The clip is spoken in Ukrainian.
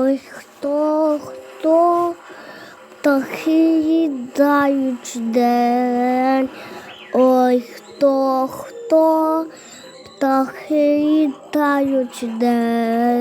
Ой, хто, хто птахи їдають день. Ой, хто, хто птахи їдають день.